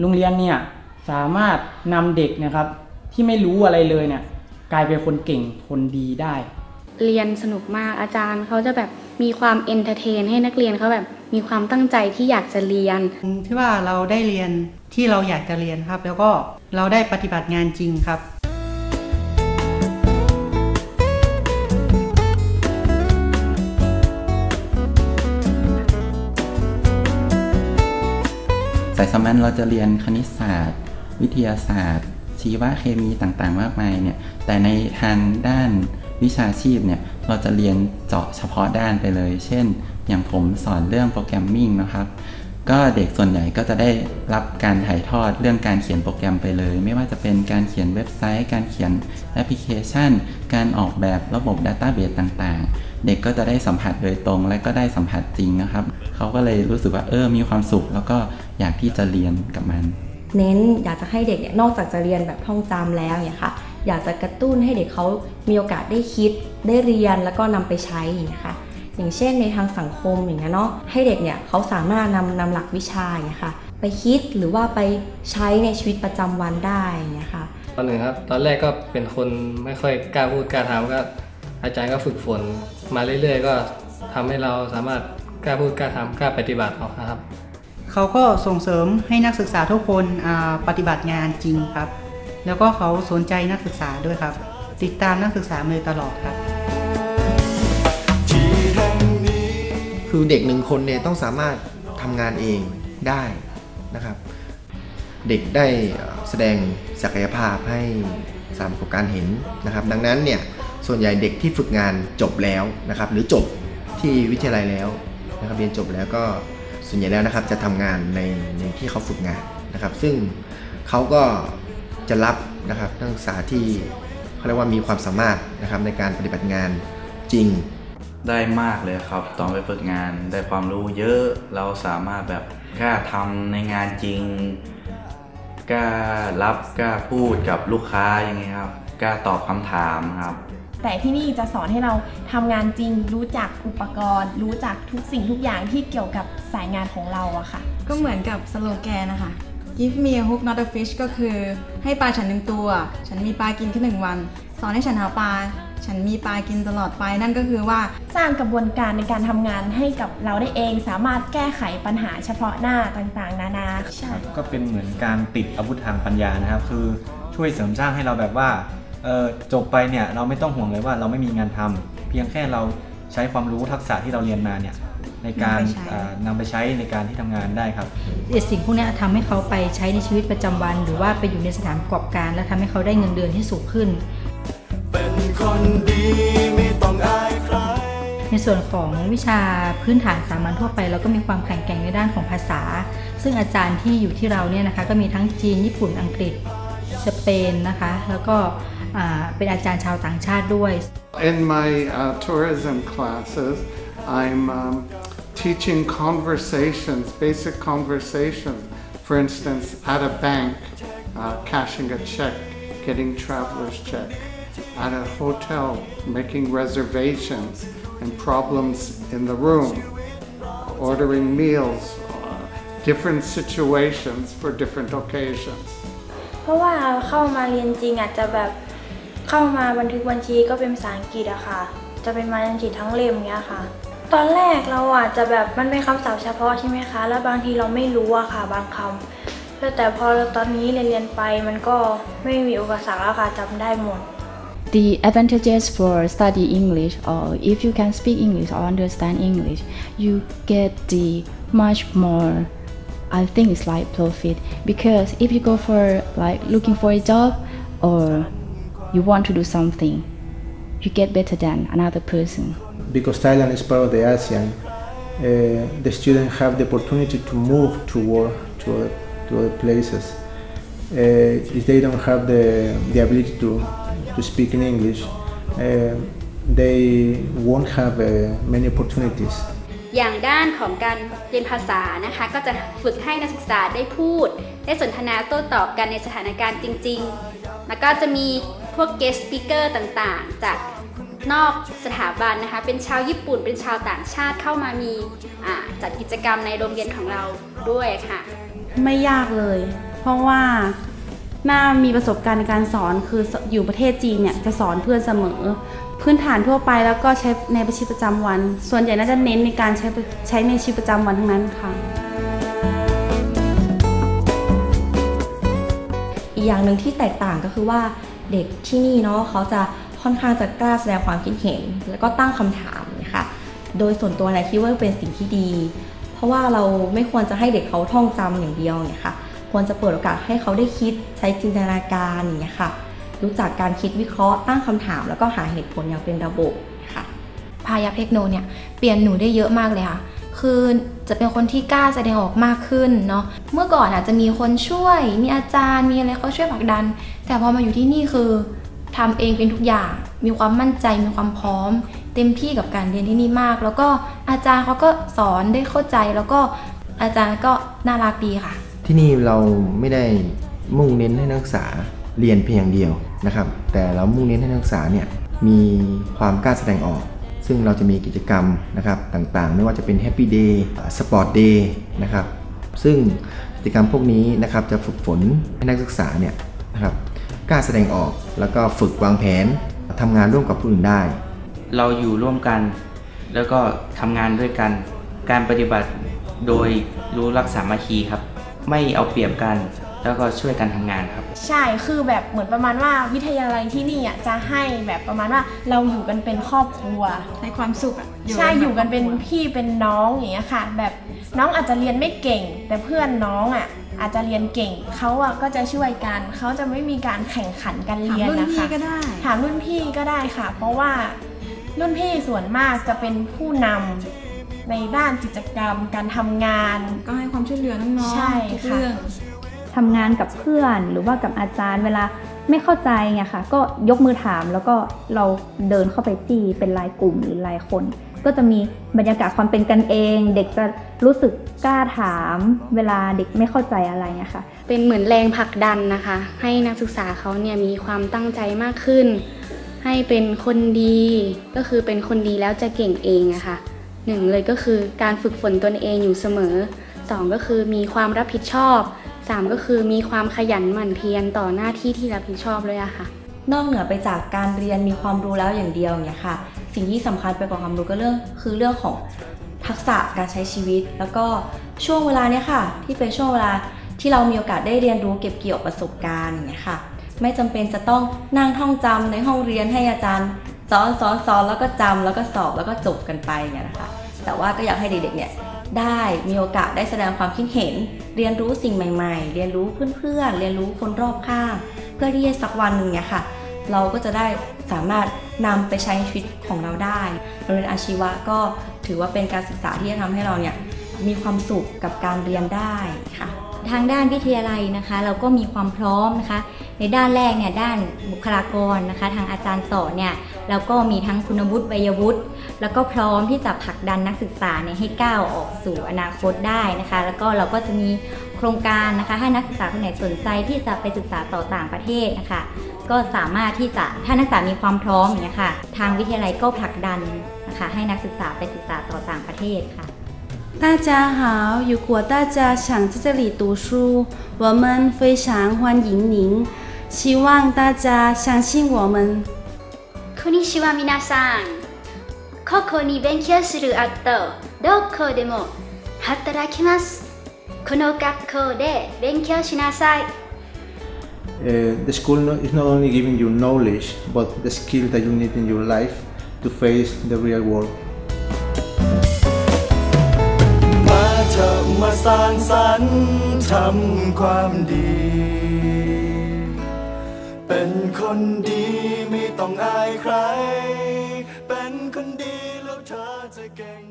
โรงเรียนเนี่ยสามารถนำเด็กนะครับที่ไม่รู้อะไรเลยเนี่ยกลายเป็นคนเก่งคนดีได้ เรียนสนุกมากอาจารย์เขาจะแบบมีความเอนเตอร์เทน ให้นักเรียนเขาแบบมีความตั้งใจที่อยากจะเรียน ที่ว่าเราได้เรียนที่เราอยากจะเรียนครับ แล้วก็เราได้ปฏิบัติงานจริงครับ แต่สมัยเราจะเรียนคณิตศาสตร์ วิทยาศาสตร์ ชีวเคมีต่างๆ มากมายเนี่ย แต่ในทางด้านวิชาชีพเนี่ย เราจะเรียนเจาะเฉพาะด้านไปเลย เช่น อย่างผมสอนเรื่องโปรแกรมมิ่งนะครับ ก็เด็กส่วนใหญ่ก็จะได้รับการถ่ายทอดเรื่องการเขียนโปรแกรมไปเลย ไม่ว่าจะเป็นการเขียนเว็บไซต์ การเขียนแอปพลิเคชัน การออกแบบระบบ Database ต่างๆ เด็กก็จะได้สัมผัสโดยตรง และก็ได้สัมผัสจริงนะครับ เขาก็เลยรู้สึกว่าเออมีความสุข แล้วก็อยากที่จะเรียนกับมัน เน้นอยากจะให้เด็กเนี่ยนอกจากจะเรียนแบบท่องจำแล้วเนี่ยค่ะอยากจะกระตุ้นให้เด็กเขามีโอกาสได้คิดได้เรียนแล้วก็นำไปใช้อย่างเงี้ยค่ะ อย่างเช่นในทางสังคมอย่างเงี้ยเนาะให้เด็กเนี่ยเขาสามารถนำนำหลักวิชาอย่างเงี้ยค่ะไปคิดหรือว่าไปใช้ในชีวิตประจำวันได้อย่างเงี้ยค่ะตอนหนึ่งครับตอนแรกก็เป็นคนไม่ค่อยกล้าพูดกล้าถามก็อาจารย์ก็ฝึกฝนมาเรื่อย ๆ ก็ทำให้เราสามารถกล้าพูดกล้าทำกล้าปฏิบัติออกนะครับ เขาก็ส่งเสริมให้นักศึกษาทุกคนอ่าปฏิบัติงานจริงครับ แล้วก็เขาสนใจนักศึกษาด้วยครับ ติดตามนักศึกษามาโดยตลอดครับ คือเด็กหนึ่งคนเนี่ยต้องสามารถทำงานเองได้นะครับ เด็กได้แสดงศักยภาพให้สามประสบการเห็นนะครับ ดังนั้นเนี่ยส่วนใหญ่เด็กที่ฝึกงานจบแล้วนะครับ หรือจบที่วิทยาลัยแล้วนะครับเรียนจบแล้วก็ส่วนใหญ่แล้วนะครับจะทำงานในในที่เขาฝึกงานนะครับ ซึ่งเขาก็จะรับนะครับนักศึกษาที่เขาเรียกว่ามีความสามารถนะครับในการปฏิบัติงานจริง ได้มากเลยครับ ตอนไปฝึกงานได้ความรู้เยอะเราสามารถแบบกล้าทำในงานจริงกล้ารับกล้าพูดกับลูกค้าอย่างเงี้ยครับกล้าตอบคำถามครับ แต่ที่นี่จะสอนให้เราทำงานจริง รู้จักอุปกรณ์ รู้จักทุกสิ่งทุกอย่างที่เกี่ยวกับสายงานของเราอะค่ะ ก็เหมือนกับสโลแกนนะคะ give me a hook not a fish ก็คือให้ปลาฉันหนึ่งตัว ฉันมีปลากินแค่หนึ่งวัน สอนให้ฉันหาปลา ฉันมีปลากินตลอดไปนั่นก็คือว่าสร้างกระบวนการในการทำงานให้กับเราได้เอง สามารถแก้ไขปัญหาเฉพาะหน้าต่างๆ นานาใช่ ก็เป็นเหมือนการติดอาวุธทางปัญญานะครับ คือช่วยเสริมสร้างให้เราแบบว่าเออจบไปเนี่ยเราไม่ต้องห่วงเลยว่าเราไม่มีงานทำเพียงแค่เราใช้ความรู้ทักษะที่เราเรียนมาเนี่ยในการนำไปใช้อ่านำไปใช้ในการที่ทำงานได้ครับไอ้สิ่งพวกเนี้ยทำให้เขาไปใช้ในชีวิตประจำวัน หรือว่าไปอยู่ในสถานประกอบการ แล้วทำให้เขาได้เงินเดือนที่สูงขึ้นเป็น คนดีไม่ต้องอายใคร ในส่วนของวิชาพื้นฐานสามัญทั่วไปเราก็มีความแข็งแกร่งในด้านของภาษา ซึ่งอาจารย์ที่อยู่ที่เราเนี่ยนะคะก็มีทั้งจีนญี่ปุ่นอังกฤษสเปนนะคะ แล้วก็เป็นอาจารย์ชาวต่างชาติด้วย In my uh, tourism classes, I'm um, teaching conversations, basic conversations. For instance, at a bank, uh, cashing a check, getting traveler's check. At a hotel, making reservations and problems in the room. Ordering meals, different situations for different occasions. เพราะว่าเข้ามาเรียนจริงอาจจะแบบเข้ามาบันทึกบัญชีก็เป็นภาษาอังกฤษอะค่ะ จะเป็นมาอังกฤษทั้งเล่มเงี้ยค่ะ ตอนแรกเราอาจจะแบบมันเป็นคำศัพท์เฉพาะใช่ไหมคะ แล้วบางทีเราไม่รู้อะค่ะบางคำแต่พอตอนนี้เรียนเรียนไปมันก็ไม่มีอุปสรรคแล้วค่ะจำได้หมด The advantages for study English or if you can speak English or understand English, you get the much more I think it's like profit because if you go for like looking for a job or you want to do something, you get better than another person. because Thailand is part of the ASEAN, uh, the students have the opportunity to move to work to other, to other places. Uh, if they don't have the, the ability to, to speak in English, uh, they won't have uh, many opportunities. อย่างด้านของการเรียนภาษานะคะ ก็จะฝึกให้นักศึกษาได้พูด ได้สนทนาโต้ตอบกันในสถานการณ์จริง ๆ แล้วก็จะมีพวก guest speaker ต่างๆ จากนอกสถาบันนะคะ เป็นชาวญี่ปุ่น เป็นชาวต่างชาติเข้ามามีอ่าจัดกิจกรรมในโรงเรียนของเราด้วยค่ะ ไม่ยากเลย เพราะว่า น่ามีประสบการณ์ในการสอนคืออยู่ประเทศจีนเนี่ยจะสอนเพื่อนเสมอ พื้นฐานทั่วไปแล้วก็ใช้ในชีวิตประจำวัน ส่วนใหญ่น่าจะเน้นในการใช้ใช้ในชีวิตประจำวันทั้งนั้นค่ะอีกอย่างหนึ่งที่แตกต่างก็คือว่าเด็กที่นี่เนาะเขาจะค่อนข้างจะกล้าแสดงความคิดเห็น แล้วก็ตั้งคำถามนะคะโดยส่วนตัวนะคิดว่าเป็นสิ่งที่ดี เพราะว่าเราไม่ควรจะให้เด็กเขาท่องจำอย่างเดียวเนี่ยค่ะ ควรจะเปิดโอกาสให้เขาได้คิดใช้จินตนาการอย่างเงี้ยค่ะ รู้จักการคิดวิเคราะห์ตั้งคำถาม แล้วก็หาเหตุผลอย่างเป็นระบบค่ะพายัพเทคโนเนี่ยเปลี่ยนหนูได้เยอะมากเลยค่ะ คือจะเป็นคนที่กล้าแสดงออกมากขึ้นเนาะ เมื่อก่อนอาจจะมีคนช่วย มีอาจารย์ มีอะไรเขาช่วยผลักดัน แต่พอมาอยู่ที่นี่คือทำเองเป็นทุกอย่าง มีความมั่นใจ มีความพร้อม เต็มที่กับการเรียนที่นี่มาก แล้วก็อาจารย์เขาก็สอนได้เข้าใจ แล้วก็อาจารย์ก็น่ารักดีค่ะ ที่นี่เราไม่ได้มุ่งเน้นให้นักศึกษาเรียนเพียงอย่างเดียวนะครับ แต่เรามุ่งเน้นให้นักศึกษาเนี่ยมีความกล้าแสดงออก ซึ่งเราจะมีกิจกรรมนะครับต่างๆ ไม่ว่าจะเป็น Happy Day Sport Day นะครับ ซึ่งกิจกรรมพวกนี้นะครับจะฝึกฝนให้นักศึกษาเนี่ยนะครับกล้าแสดงออกแล้วก็ฝึกวางแผนทำงานร่วมกับผู้อื่นได้ เราอยู่ร่วมกัน แล้วก็ทำงานด้วยกัน การปฏิบัติโดยรู้รักสามัคคีครับ ไม่เอาเปรียบกัน แล้วก็ช่วยกันทำงานครับ ใช่คือแบบเหมือนประมาณว่าวิทยาลัยที่นี่อะจะให้แบบประมาณว่าเราอยู่กันเป็นครอบครัวให้ความสุขอะใช่อยู่กันเป็นพี่เป็นน้องอย่างเงี้ยค่ะ แบบน้องอาจจะเรียนไม่เก่ง แต่เพื่อนน้องอะอาจจะเรียนเก่งเขาอะก็จะช่วยกันเขาจะไม่มีการแข่งขันกันเรียนถามรุ่นนะคะพี่ก็ได้ถามรุ่นพี่ก็ได้ค่ะ เพราะว่ารุ่นพี่ส่วนมากจะเป็นผู้นำ ในด้านกิจกรรม การทำงาน ก็ให้ความช่วยเหลือน้องๆใช่ทุกค่ะ เรื่อง ทำงานกับเพื่อนหรือว่ากับอาจารย์เวลาไม่เข้าใจไงค่ะ ก็ยกมือถามแล้วก็เราเดินเข้าไปจี้เป็นรายกลุ่มหรือรายคน ก็จะมีบรรยากาศความเป็นกันเอง เด็กจะรู้สึกกล้าถาม เวลาเด็กไม่เข้าใจอะไรเงี้ยค่ะ เป็นเหมือนแรงผลักดันนะคะ ให้นักศึกษาเขาเนี่ยมีความตั้งใจมากขึ้น ให้เป็นคนดี ก็คือเป็นคนดีแล้วจะเก่งเองอะค่ะ หนึ่งเลยก็คือการฝึกฝนตนเองอยู่เสมอสองก็คือมีความรับผิดชอบสามก็คือมีความขยันหมั่นเพียรต่อหน้าที่ที่รับผิดชอบเลยอะค่ะ นอกเหนือไปจากการเรียนมีความรู้แล้วอย่างเดียวเนี่ยค่ะ สิ่งที่สำคัญไปกว่าความรู้ก็เรื่องคือเรื่องของทักษะการใช้ชีวิต แล้วก็ช่วงเวลาเนี้ยค่ะ ที่เป็นช่วงเวลาที่เรามีโอกาสได้เรียนรู้เก็บเกี่ยวประสบการณ์อย่างเงี้ยค่ะ ไม่จำเป็นจะต้องนั่งท่องจำในห้องเรียนให้อาจารย์สอนสอนสอนแล้วก็จำแล้วก็สอบแล้วก็จบกันไปอย่างเงี้ยนะคะ แต่ว่าก็อยากให้เด็กๆเนี่ยได้มีโอกาสได้แสดงความคิดเห็น เรียนรู้สิ่งใหม่ๆ เรียนรู้เพื่อนๆ เรียนรู้คนรอบข้าง เพื่อที่สักวันหนึ่งเนี่ยค่ะ เราก็จะได้สามารถนำไปใช้ชีวิตของเราได้โรงเรียนอาชีวะก็ถือว่าเป็นการศึกษาที่จะทำให้เราเนี่ยมีความสุขกับการเรียนได้ค่ะ ทางด้านวิทยาลัยนะคะ เราก็มีความพร้อมนะคะ ในด้านแรกเนี่ยด้านบุคลากรนะคะ ทางอาจารย์สอนเนี่ยเราก็มีทั้งคุณวุฒิวัยวุฒิแล้วก็พร้อมที่จะผลักดันนักศึกษาเนี่ยให้ก้าวออกสู่อนาคตได้นะคะ แล้วก็เราก็จะมีโครงการนะคะ ให้นักศึกษาคนไหนสนใจที่จะไปศึกษาต่อต่างประเทศนะคะ ก็สามารถที่จะถ้านักศึกษามีความพร้อมอย่างเงี้ยค่ะ ทางวิทยาลัยก็ผลักดันนะคะ ให้นักศึกษาไปศึกษาต่อต่างประเทศค่ะ 大家好，如果大家想在这里读书，我们非常欢迎您。希望大家相信我们。こんにちは皆さん。ここに勉強する後、どこでも働きます。この学校で勉強しなさい。Uh, the school is not only giving you knowledge, but the skill that you need in your life to face the real world. มาสร้างสรรค์ทำความดี เป็นคนดีไม่ต้องอายใคร เป็นคนดีแล้วเธอจะเก่ง